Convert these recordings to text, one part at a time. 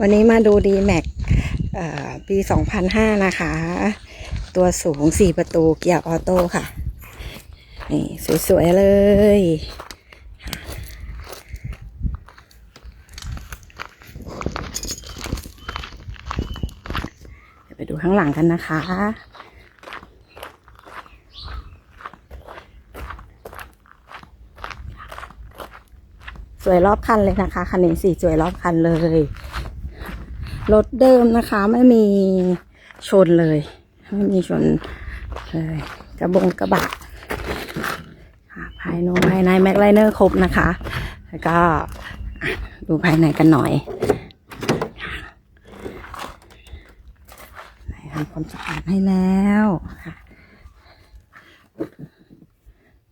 วันนี้มาดูดีแม็กปี2005 นะคะ ตัวสูง 4 ประตูเกียร์ออโต้ค่ะ นี่สวย ๆ เลยเดี๋ยวไปดูข้างหลังกันนะคะ สวยรอบคันเลยนะคะ คันนี้สีสวยรอบคันเลย รถเดิมนะคะไม่มีชนเลย ไม่มีชนเลยกระบงกระบะภายนอกภายในแม็กไลเนอร์ครบนะคะ แล้วก็ดูภายในกันหน่อยทำความสะอาดให้แล้ว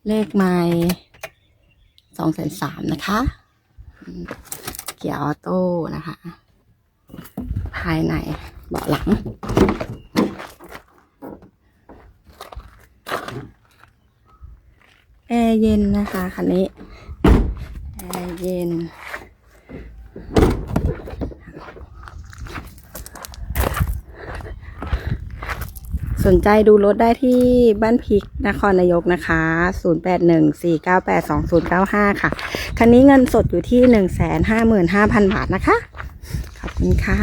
เลขไม้ สองแสนสามนะคะ เกียร์ออโต้นะคะ ภายในเบาะหลัง แอร์เย็นนะคะคันนี้ แอร์เย็น สนใจดูรถได้ที่บ้านพริกนครนายกนะคะ 0814982095 ค่ะ คันนี้เงินสดอยู่ที่ 155,000 บาทนะคะ ขอบคุณค่ะ